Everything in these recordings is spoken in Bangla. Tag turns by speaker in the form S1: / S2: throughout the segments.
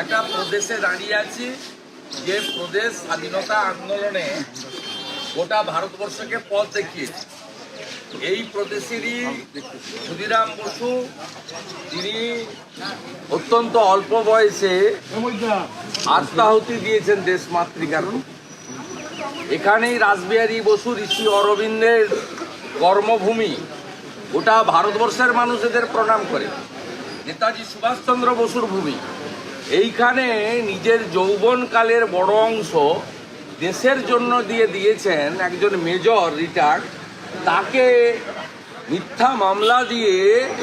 S1: একটা প্রদেশে দাঁড়িয়ে আছি, যে প্রদেশ স্বাধীনতা আন্দোলনে গোটা ভারতবর্ষকে পথ দেখিয়েছে। এই প্রদেশেরই ক্ষুদিরাম বসু, তিনি অত্যন্ত অল্প বয়সে আত্মাহুতি দিয়েছেন দেশ মাতৃকার এখানেই রাসবিহারী বসু, ঋষি অরবিন্দের কর্মভূমি গোটা ভারতবর্ষের মানুষ এদের প্রণাম করে। নেতাজি সুভাষচন্দ্র বসুর ভূমি। এইখানে নিজের যৌবনকালের বড় অংশ দেশের জন্য দিয়ে দিয়েছেন একজন মেজর রিটার্ড তাকে মিথ্যা মামলা দিয়ে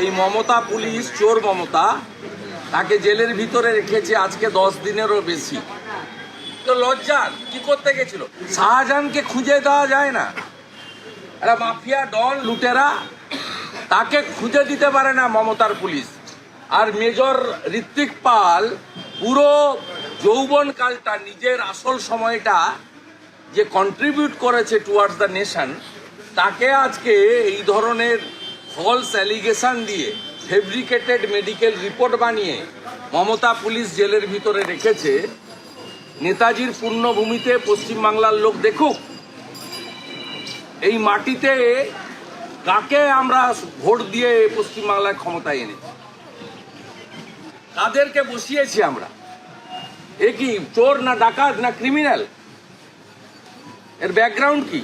S1: এই মমতা পুলিশ, চোর মমতা, তাকে জেলের ভিতরে রেখেছে আজকে দশ দিনেরও বেশি। তো লজ্জার, কি করতে গেছিল? শাহজাহানকে খুঁজে দেওয়া যায় না। একটা মাফিয়া ডন লুটেরা, তাকে খুঁজে দিতে পারে না মমতার পুলিশ। আর মেজর ঋত্বিক পাল পুরো যৌবন কালটা নিজের আসল সময়টা যে কন্ট্রিবিউট করেছে টুয়ার্ডস দ্য নেশন তাকে আজকে এই ধরনের ফলস অ্যালিগেশন দিয়ে ফেব্রিকেটেড মেডিকেল রিপোর্ট বানিয়ে মমতা পুলিশ জেলের ভিতরে রেখেছে। নেতাজির পূর্ণভূমিতে পশ্চিমবাংলার লোক দেখুক, এই মাটিতে কাকে আমরা ভোট দিয়ে পশ্চিমবাংলায় ক্ষমতায় এনেছি? কাদেরকে বসিয়েছি আমরা। এ কি চোর না ডাকাত না ক্রিমিনাল এর ব্যাকগ্রাউন্ড কি?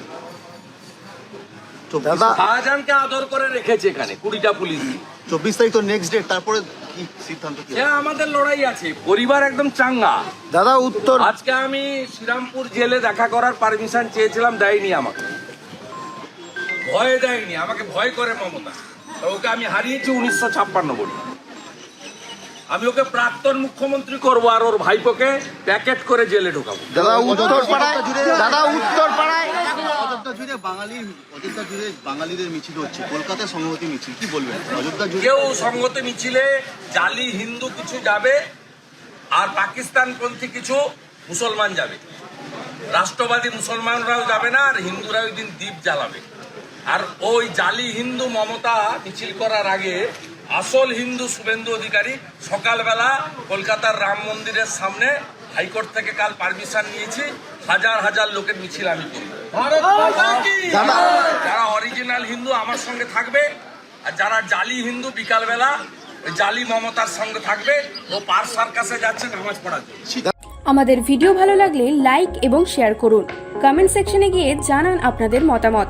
S2: দাদা
S1: শাহজাহানকে আদর করে রেখেছে এখানে কুড়িটা পুলিশ।
S2: চব্বিশ তারিখ তো নেক্সট ডেট তারপরে কি সিদ্ধান্ত কি
S1: আমাদের লড়াই আছে পরিবার একদম চাঙ্গা।
S2: দাদা উত্তর
S1: আজকে আমি শ্রীরামপুর জেলে দেখা করার পারমিশন চেয়েছিলাম দেয়নি আমাকে। ভয় দেয়নি আমাকে ভয় করে মমতা। ওকে আমি হারিয়েছি উনিশশো ছাপ্পান্ন বলি। আমি ওকে প্রাক্তন মুখ্যমন্ত্রী করব আর ওর ভাইপোকে প্যাকেট করে জেলে ঢোকাবো।
S2: দাদা উত্তর দাদা উত্তর
S3: অযোধ্যা জুড়ে বাঙালি অযোধ্যা জুড়ে বাঙালিদের মিছিল হচ্ছে। কলকাতায় সংহতি মিছিল কি বলবেন? অযোধ্যা জুড়ে
S1: কেউ সঙ্গতে মিছিলে জালি হিন্দু কিছু যাবে আর পাকিস্তানপন্থী কিছু মুসলমান যাবে। রাষ্ট্রবাদী মুসলমানরাও যাবে না আর হিন্দুরা ওই দিন দ্বীপ জ্বালাবে। আর ওই জালি হিন্দু মমতা মিছিল করার আগে আসল হিন্দু শুভেন্দু অধিকারী সকালবেলা কলকাতার রাম মন্দিরের সামনে হাইকোর্ট থেকে কাল পারমিশন নিয়েছি। হাজার হাজার লোকের মিছিল আমি যারা অরিজিনাল হিন্দু আমার সঙ্গে থাকবে আর যারা জালি হিন্দু বিকালবেলা ওই জালি মমতার সঙ্গে থাকবে ও পার সার্কাসে যাচ্ছে নামাজ পড়ার জন্য।
S4: আমাদের ভিডিও ভালো লাগলে লাইক এবং শেয়ার করুন। কমেন্ট সেকশনে গিয়ে জানান আপনাদের মতামত।